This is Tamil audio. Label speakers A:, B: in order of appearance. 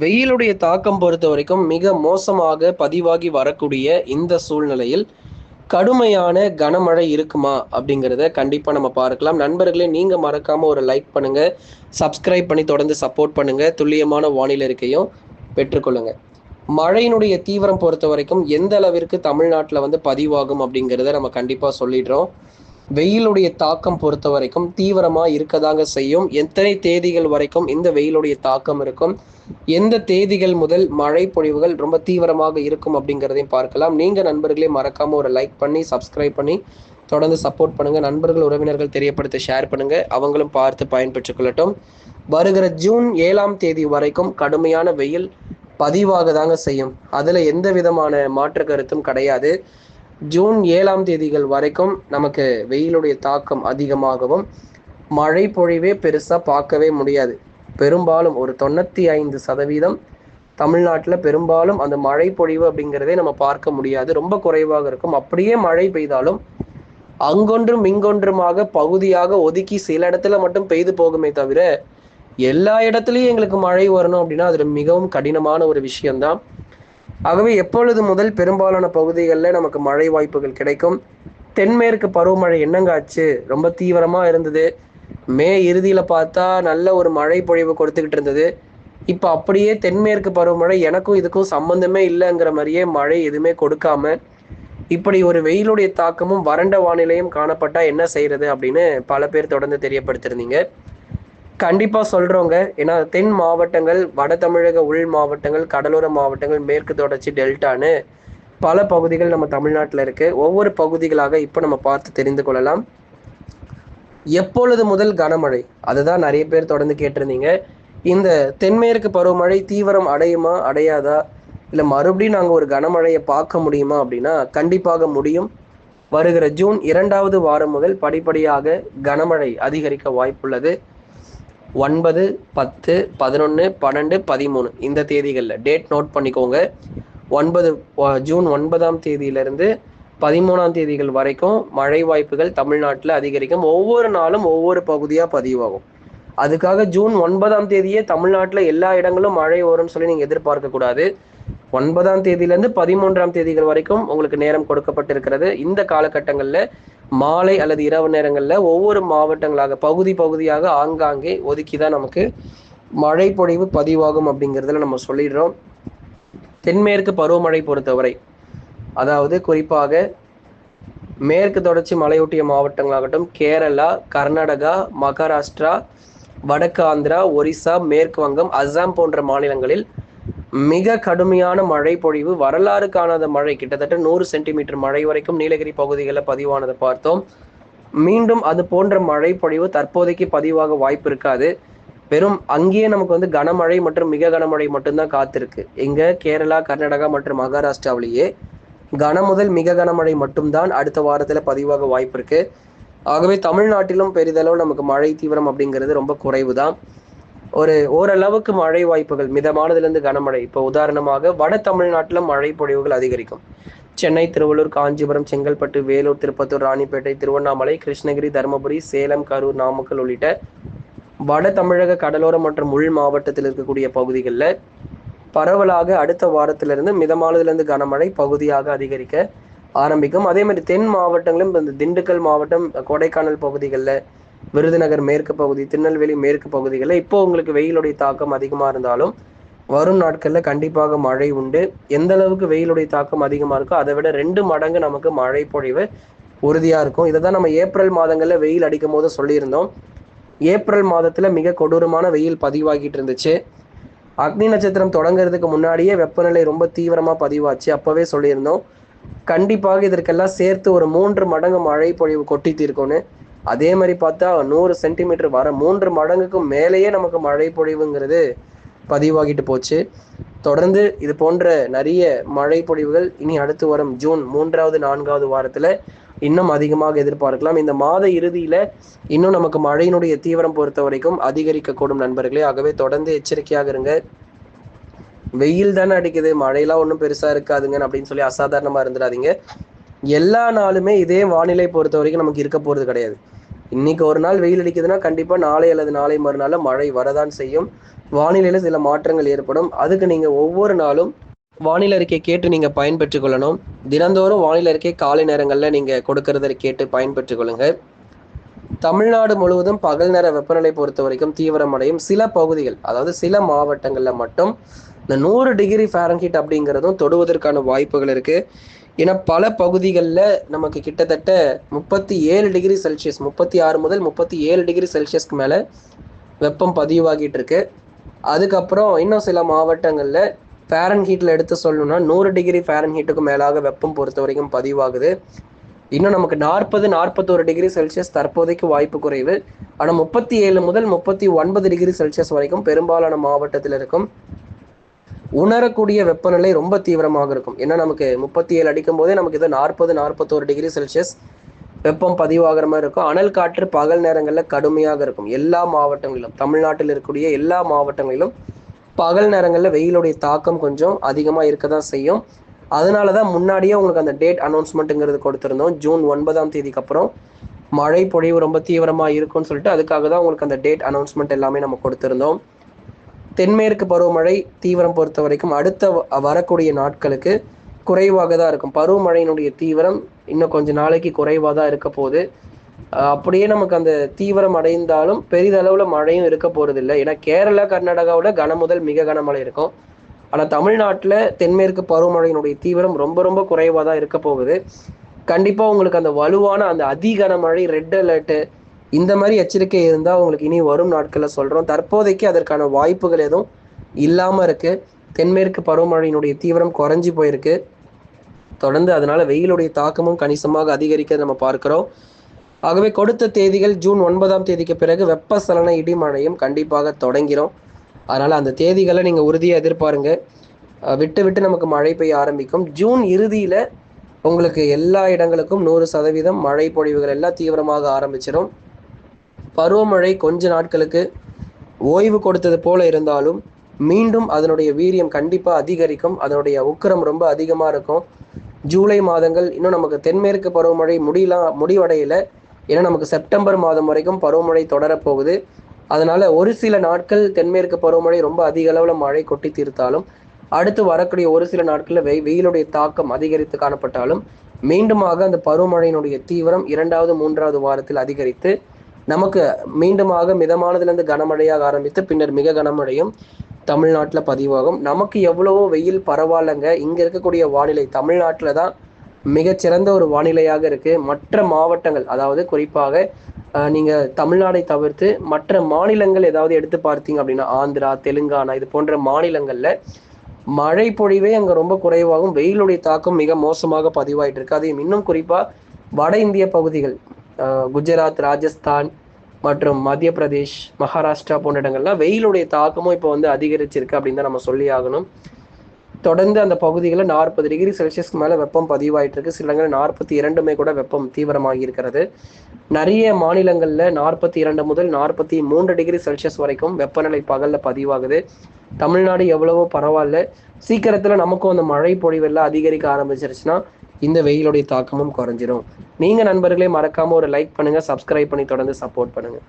A: வெயிலுடைய தாக்கம் பொறுத்த வரைக்கும் மிக மோசமாக பதிவாகி வரக்கூடிய இந்த சூழ்நிலையில் கடுமையான கனமழை இருக்குமா அப்படிங்கிறத கண்டிப்பாக நம்ம பார்க்கலாம். நண்பர்களே நீங்கள் மறக்காமல் ஒரு லைக் பண்ணுங்கள் சப்ஸ்கிரைப் பண்ணி தொடர்ந்து சப்போர்ட் பண்ணுங்கள் துல்லியமான வானிலை இருக்கையும் பெற்றுக்கொள்ளுங்க. மழையினுடைய தீவிரம் பொறுத்த வரைக்கும் எந்த அளவிற்கு தமிழ்நாட்டில் வந்து பதிவாகும் அப்படிங்கிறத நம்ம கண்டிப்பாக சொல்லிடுறோம். வெயிலுடைய தாக்கம் பொறுத்த வரைக்கும் தீவிரமா இருக்கதாங்க செய்யும். எத்தனை தேதிகள் வரைக்கும் இந்த வெயிலுடைய தாக்கம் இருக்கும்? எந்த தேதிகள் முதல் மழை பொழிவுகள் ரொம்ப தீவிரமாக இருக்கும் அப்படிங்கிறதையும் பார்க்கலாம். நீங்க நண்பர்களே மறக்காம ஒரு லைக் பண்ணி சப்ஸ்கிரைப் பண்ணி தொடர்ந்து சப்போர்ட் பண்ணுங்க. நண்பர்கள் உறவினர்கள் தெரியப்படுத்த ஷேர் பண்ணுங்க. அவங்களும் பார்த்து பயன்பெற்றுக் கொள்ளட்டும் வருகிற ஜூன் ஏழாம் தேதி வரைக்கும் கடுமையான வெயில் பதிவாக தாங்க செய்யும். அதுல எந்த விதமான மாற்று கருத்தும் கிடையாது. ஜூன் ஏழாம் தேதிகள் வரைக்கும் நமக்கு வெயிலுடைய தாக்கம் அதிகமாகவும் மழை பொழிவே பெருசாக பார்க்கவே முடியாது. பெரும்பாலும் ஒரு தொண்ணூற்றி ஐந்து சதவீதம் தமிழ்நாட்டில் பெரும்பாலும் அந்த மழை பொழிவு அப்படிங்கிறதே நம்ம பார்க்க முடியாது. ரொம்ப குறைவாக இருக்கும். அப்படியே மழை பெய்தாலும் அங்கொன்றும் இங்கொன்றுமாக பகுதியாக ஒதுக்கி சில இடத்துல மட்டும் பெய்து போகுமே தவிர எல்லா இடத்துலையும் எங்களுக்கு மழை வரணும் அப்படின்னா அது மிகவும் கடினமான ஒரு விஷயம்தான். ஆகவே எப்பொழுது முதல் பெரும்பாலான பகுதிகளில் நமக்கு மழை வாய்ப்புகள் கிடைக்கும்? தென்மேற்கு பருவமழை என்னங்க ஆச்சு ரொம்ப தீவிரமாக இருந்தது. மே இறுதியில் பார்த்தா நல்ல ஒரு மழை பொழிவு கொடுத்துக்கிட்டு இருந்தது. இப்போ அப்படியே தென்மேற்கு பருவமழை எனக்கும் இதுக்கும் சம்பந்தமே இல்லைங்கிற மாதிரியே மழை எதுவுமே கொடுக்காம இப்படி ஒரு வெயிலுடைய தாக்கமும் வறண்ட வானிலையும் காணப்பட்டா என்ன செய்யறது அப்படின்னு பல பேர் தொடர்ந்து தெரியப்படுத்திருந்தீங்க கண்டிப்பாக சொல்கிறோங்க ஏன்னா தென் மாவட்டங்கள் வட தமிழக உள் மாவட்டங்கள் கடலோர மாவட்டங்கள் மேற்கு தொடர்ச்சி டெல்டான்னு பல பகுதிகள் நம்ம தமிழ்நாட்டில் இருக்கு. ஒவ்வொரு பகுதிகளாக இப்போ நம்ம பார்த்து தெரிந்து கொள்ளலாம். எப்பொழுது முதல் கனமழை? அதுதான் நிறைய பேர் தொடர்ந்து கேட்டிருந்தீங்க. இந்த தென்மேற்கு பருவமழை தீவிரம் அடையுமா அடையாதா? இல்லை மறுபடியும் நாங்கள் ஒரு கனமழையை பார்க்க முடியுமா அப்படின்னா கண்டிப்பாக முடியும். வருகிற ஜூன் இரண்டாவது வாரம் முதல் படிப்படியாக கனமழை அதிகரிக்க வாய்ப்புள்ளது. ஒன்பது பத்து பதினொன்று பன்னெண்டு பதிமூணு. இந்த தேதிகளில். டேட் நோட் பண்ணிக்கோங்க. ஒன்பது ஜூன் ஒன்பதாம் தேதியிலிருந்து பதிமூணாம் தேதிகள் வரைக்கும் மழை வாய்ப்புகள் தமிழ்நாட்டில் அதிகரிக்கும். ஒவ்வொரு நாளும் ஒவ்வொரு பகுதியாக பதிவாகும். அதுக்காக ஜூன் ஒன்பதாம் தேதியே தமிழ்நாட்டில் எல்லா இடங்களும் மழை வரும்னு சொல்லி நீங்கள் எதிர்பார்க்கக்கூடாது ஒன்பதாம் தேதியிலேருந்து பதிமூன்றாம் தேதிகள் வரைக்கும் உங்களுக்கு நேரம் கொடுக்கப்பட்டிருக்கிறது. இந்த காலகட்டங்களில் மாலை அல்லது இரவு நேரங்களில் ஒவ்வொரு மாவட்டங்களாக பகுதி பகுதியாக ஆங்காங்கே ஒதுக்கி தான் நமக்கு மழை பொழிவு பதிவாகும் அப்படிங்கிறதுல நம்ம சொல்லிடுறோம். தென்மேற்கு பருவமழை பொறுத்தவரை அதாவது குறிப்பாக மேற்கு தொடர்ச்சி மலையொட்டிய மாவட்டங்களாகட்டும் கேரளா கர்நாடகா மகாராஷ்டிரா வடக்கு ஆந்திரா ஒரிசா மேற்கு வங்கம் அஸ்ஸாம் போன்ற மாநிலங்களில் மிக கடுமையான மழை பொழிவு. வரலாறு காணாத மழை. கிட்டத்தட்ட நூறு சென்டிமீட்டர் மழை வரைக்கும் நீலகிரி பகுதிகளில் பதிவானதை பார்த்தோம். மீண்டும் அது போன்ற மழை பொழிவு தற்போதைக்கு பதிவாக வாய்ப்பு இருக்காது. வெறும் அங்கேயே நமக்கு வந்து கனமழை மற்றும் மிக கனமழை மட்டும்தான் காத்திருக்கு. இங்க கேரளா கர்நாடகா மற்றும் மகாராஷ்டிராவிலேயே கன முதல் மிக கனமழை மட்டும்தான் அடுத்த வாரத்தில் பதிவாக வாய்ப்பு இருக்கு. ஆகவே தமிழ்நாட்டிலும் பெரிதளவு நமக்கு மழை தீவிரம் அப்படிங்கிறது ரொம்ப குறைவு தான் ஒரு ஓரளவுக்கு மழை வாய்ப்புகள் மிதமானதுலேருந்து கனமழை. இப்போ உதாரணமாக வட தமிழ்நாட்டில் மழை பொழிவுகள் அதிகரிக்கும். சென்னை திருவள்ளூர் காஞ்சிபுரம் செங்கல்பட்டு வேலூர் திருப்பத்தூர் ராணிப்பேட்டை திருவண்ணாமலை கிருஷ்ணகிரி தருமபுரி சேலம் கரூர் நாமக்கல் உள்ளிட்ட வட தமிழக கடலோர மற்றும் உள் மாவட்டத்தில் இருக்கக்கூடிய பகுதிகளில் பரவலாக அடுத்த வாரத்திலிருந்து மிதமானதுலேருந்து கனமழை பகுதியாக அதிகரிக்க ஆரம்பிக்கும். அதே மாதிரி தென் மாவட்டங்களும் இந்த திண்டுக்கல் மாவட்டம் கொடைக்கானல் பகுதிகளில் விருதுநகர் மேற்கு பகுதி திருநெல்வேலி மேற்கு பகுதிகளில் இப்போ உங்களுக்கு வெயிலுடைய தாக்கம் அதிகமாக இருந்தாலும் வரும் நாட்களில் கண்டிப்பாக மழை உண்டு. எந்த அளவுக்கு வெயிலுடைய தாக்கம் அதிகமாக இருக்கோ அதை விட ரெண்டு மடங்கு நமக்கு மழை பொழிவு உறுதியாக இருக்கும். இதை தான் நம்ம ஏப்ரல் மாதங்களில் வெயில் அடிக்கும் போது சொல்லியிருந்தோம். ஏப்ரல் மாதத்தில் மிக கொடூரமான வெயில் பதிவாகிட்டு இருந்துச்சு. அக்னி நட்சத்திரம் தொடங்குறதுக்கு முன்னாடியே வெப்பநிலை ரொம்ப தீவிரமாக பதிவாச்சு. அப்போவே சொல்லியிருந்தோம். கண்டிப்பாக இதற்கெல்லாம் சேர்த்து ஒரு மூன்று மடங்கு மழை பொழிவு கொட்டி தீர்க்கும்னு. அதே மாதிரி பார்த்தா நூறு சென்டிமீட்டர் வர மூன்று மடங்குக்கும் மேலேயே நமக்கு மழை பொழிவுங்கிறது பதிவாகிட்டு போச்சு. தொடர்ந்து இது போன்ற நிறைய மழை பொழிவுகள் இனி அடுத்து வரும் ஜூன் மூன்றாவது நான்காவது வாரத்தில் இன்னும் அதிகமாக எதிர்பார்க்கலாம். இந்த மாத இறுதியில் இன்னும் நமக்கு மழையினுடைய தீவிரம் பொறுத்த வரைக்கும் அதிகரிக்கக்கூடும் நண்பர்களே. ஆகவே தொடர்ந்து எச்சரிக்கையாக இருங்க. வெயில் தானே அடிக்குது. மழையெல்லாம் ஒன்றும் பெருசாக இருக்காதுங்க அப்படின்னு சொல்லி அசாதாரணமாக இருந்துடாதீங்க. எல்லா நாளுமே இதே வானிலை பொறுத்த வரைக்கும் நமக்கு இருக்க போகிறது கிடையாது. இன்னைக்கு ஒரு நாள் வெயில் அடிக்குதுன்னா கண்டிப்பா நாளை அல்லது நாளை மறுநாள் மழை வரதான் செய்யும். வானிலையில சில மாற்றங்கள் ஏற்படும். அதுக்கு நீங்க ஒவ்வொரு நாளும் வானிலை அறிக்கை கேட்டு நீங்க பயன்பெற்றுக் கொள்ளணும். தினந்தோறும் வானிலை அறிக்கை காலை நேரங்கள்ல நீங்க கொடுக்கறத கேட்டு பயன்பெற்றுக் கொள்ளுங்க தமிழ்நாடு முழுவதும் பகல் நேர வெப்பநிலை பொறுத்த வரைக்கும் தீவிரமடையும். சில பகுதிகள் அதாவது சில மாவட்டங்கள்ல மட்டும் இந்த நூறு டிகிரி ஃபேரன்ஹீட் அப்படிங்கிறதும் தொடுவதற்கான வாய்ப்புகள் இருக்குது ஏன்னா பல பகுதிகளில் நமக்கு கிட்டத்தட்ட முப்பத்தி ஏழு டிகிரி செல்சியஸ் முப்பத்தி ஆறு முதல் முப்பத்தி ஏழு டிகிரி செல்சியஸ்க்கு மேலே வெப்பம் பதிவாகிட்டு இருக்கு அதுக்கப்புறம் இன்னும் சில மாவட்டங்களில் ஃபேரன் ஹீட்டில் எடுத்து சொல்லணும்னா நூறு டிகிரி ஃபேரன் ஹீட்டுக்கு மேலாக வெப்பம் பொறுத்த வரைக்கும் பதிவாகுது. இன்னும் நமக்கு நாற்பது நாற்பத்தோரு டிகிரி செல்சியஸ் தற்போதைக்கு வாய்ப்பு குறைவு. ஆனால் முப்பத்தி ஏழு முதல் முப்பத்தி ஒன்பது டிகிரி செல்சியஸ் வரைக்கும் பெரும்பாலான மாவட்டத்தில் இருக்கும். உணரக்கூடிய வெப்பநிலை ரொம்ப தீவிரமாக இருக்கும். ஏன்னா நமக்கு முப்பத்தி ஏழு அடிக்கும் போதே நமக்கு இது நாற்பது நாற்பத்தோரு டிகிரி செல்சியஸ் வெப்பம் பதிவாகிற மாதிரி இருக்கும். அனல் காற்று பகல் நேரங்களில் கடுமையாக இருக்கும். எல்லா மாவட்டங்களிலும் தமிழ்நாட்டில் இருக்கக்கூடிய எல்லா மாவட்டங்களிலும் பகல் நேரங்களில் வெயிலுடைய தாக்கம் கொஞ்சம் அதிகமாக இருக்க தான் செய்யும். அதனால தான் முன்னாடியே உங்களுக்கு அந்த டேட் அனௌன்ஸ்மெண்ட்டுங்கிறது கொடுத்துருந்தோம். ஜூன் ஒன்பதாம் தேதிக்கு அப்புறம் மழை பொழிவு ரொம்ப தீவிரமாக இருக்கும்னு சொல்லிட்டு அதுக்காக தான் உங்களுக்கு அந்த டேட் அனௌன்ஸ்மெண்ட் எல்லாமே நம்ம கொடுத்துருந்தோம். தென்மேற்கு பருவமழை தீவிரம் பொறுத்த வரைக்கும் அடுத்த வரக்கூடிய நாட்களுக்கு குறைவாக தான் இருக்கும். பருவமழையினுடைய தீவிரம் இன்னும் கொஞ்சம் நாளைக்கு குறைவாக தான் இருக்க போகுது. அப்படியே நமக்கு அந்த தீவிரம் அடைந்தாலும் பெரிதளவில் மழையும் இருக்க போகிறது இல்லை ஏன்னா கேரளா கர்நாடகாவில் கன முதல் மிக கனமழை இருக்கும். ஆனால் தமிழ்நாட்டில் தென்மேற்கு பருவமழையினுடைய தீவிரம் ரொம்ப ரொம்ப குறைவாக தான் இருக்க போகுது. கண்டிப்பாக உங்களுக்கு அந்த வலுவான அந்த அதிகனமழை ரெட் அலர்ட்டு இந்த மாதிரி எச்சரிக்கை இருந்தால் உங்களுக்கு இனி வரும் நாட்களில் சொல்கிறோம் தற்போதைக்கு அதற்கான வாய்ப்புகள் எதுவும் இல்லாமல் இருக்குது தென்மேற்கு பருவமழையினுடைய தீவிரம் குறைஞ்சி போயிருக்கு. தொடர்ந்து அதனால வெயிலுடைய தாக்கமும் கணிசமாக அதிகரிக்க நம்ம பார்க்கிறோம். ஆகவே கொடுத்த தேதிகள் ஜூன் ஒன்பதாம் தேதிக்கு பிறகு வெப்பசலன இடிமழையும் கண்டிப்பாக தொடங்கிறோம். அதனால் அந்த தேதிகளை நீங்கள் உறுதியாக எதிர்பாருங்க. விட்டு விட்டு நமக்கு மழை பெய்ய ஆரம்பிக்கும். ஜூன் இறுதியில் உங்களுக்கு எல்லா இடங்களுக்கும் நூறு சதவீதம் மழை பொழிவுகள் எல்லாம் தீவிரமாக ஆரம்பிச்சிடும் பருவமழை கொஞ்ச நாட்களுக்கு ஓய்வு கொடுத்தது போல இருந்தாலும் மீண்டும் அதனுடைய வீரியம் கண்டிப்பாக அதிகரிக்கும். அதனுடைய உக்கரம் ரொம்ப அதிகமாக இருக்கும். ஜூலை மாதங்கள் இன்னும் நமக்கு தென்மேற்கு பருவமழை முடியலாம் முடிவடையல. ஏன்னா நமக்கு செப்டம்பர் மாதம் வரைக்கும் பருவமழை தொடரப்போகுது. அதனால ஒரு சில நாட்கள் தென்மேற்கு பருவமழை ரொம்ப அதிக அளவில் மழை கொட்டி தீர்த்தாலும் அடுத்து வரக்கூடிய ஒரு சில நாட்களில் வெய் வெயிலுடைய தாக்கம் அதிகரித்து காணப்பட்டாலும் மீண்டுமாக அந்த பருவமழையினுடைய தீவிரம் இரண்டாவது மூன்றாவது வாரத்தில் அதிகரித்து நமக்கு மீண்டுமாக மிதமானதுலேருந்து கனமழையாக ஆரம்பித்து பின்னர் மிக கனமழையும் தமிழ்நாட்டில் பதிவாகும். நமக்கு எவ்வளவோ வெயில் பரவாயில்லைங்க. இங்கே இருக்கக்கூடிய வானிலை தமிழ்நாட்டில் தான் மிகச்சிறந்த ஒரு வானிலையாக இருக்குது மற்ற மாவட்டங்கள் அதாவது குறிப்பாக நீங்கள் தமிழ்நாடை தவிர்த்து மற்ற மாநிலங்கள் ஏதாவது எடுத்து பார்த்தீங்க அப்படின்னா ஆந்திரா தெலுங்கானா இது போன்ற மாநிலங்களில் மழை பொழிவே அங்கே ரொம்ப குறைவாகும். வெயிலுடைய தாக்கம் மிக மோசமாக பதிவாயிட்டு இருக்கு. அதையும் இன்னும் குறிப்பாக வட இந்திய பகுதிகள் குஜராத் ராஜஸ்தான் மற்றும் மத்திய பிரதேஷ் மகாராஷ்டிரா போன்ற இடங்கள்லாம் வெயிலுடைய தாக்கமும் இப்போ வந்து அதிகரிச்சிருக்கு அப்படின்னு தான் நம்ம சொல்லி ஆகணும். தொடர்ந்து அந்த பகுதிகளில் நாற்பது டிகிரி செல்சியஸ்க்கு மேலே வெப்பம் பதிவாயிட்டு இருக்கு. சில இடங்களில் நாற்பத்தி இரண்டுமே கூட வெப்பம் தீவிரமாகி இருக்கிறது. நிறைய மாநிலங்களில் நாற்பத்தி இரண்டு முதல் நாற்பத்தி மூன்று டிகிரி செல்சியஸ் வரைக்கும் வெப்பநிலை பகலில் பதிவாகுது. தமிழ்நாடு எவ்வளவோ பரவாயில்ல. சீக்கிரத்தில் நமக்கும் அந்த மழை பொழிவெல்லாம் அதிகரிக்க ஆரம்பிச்சிருச்சுன்னா இந்த வெயிலுடைய தாக்கமும் குறைஞ்சிரும். நீங்கள் நண்பர்களே மறக்காமல் ஒரு லைக் பண்ணுங்கள் சப்ஸ்கிரைப் பண்ணி தொடர்ந்து சப்போர்ட் பண்ணுங்கள்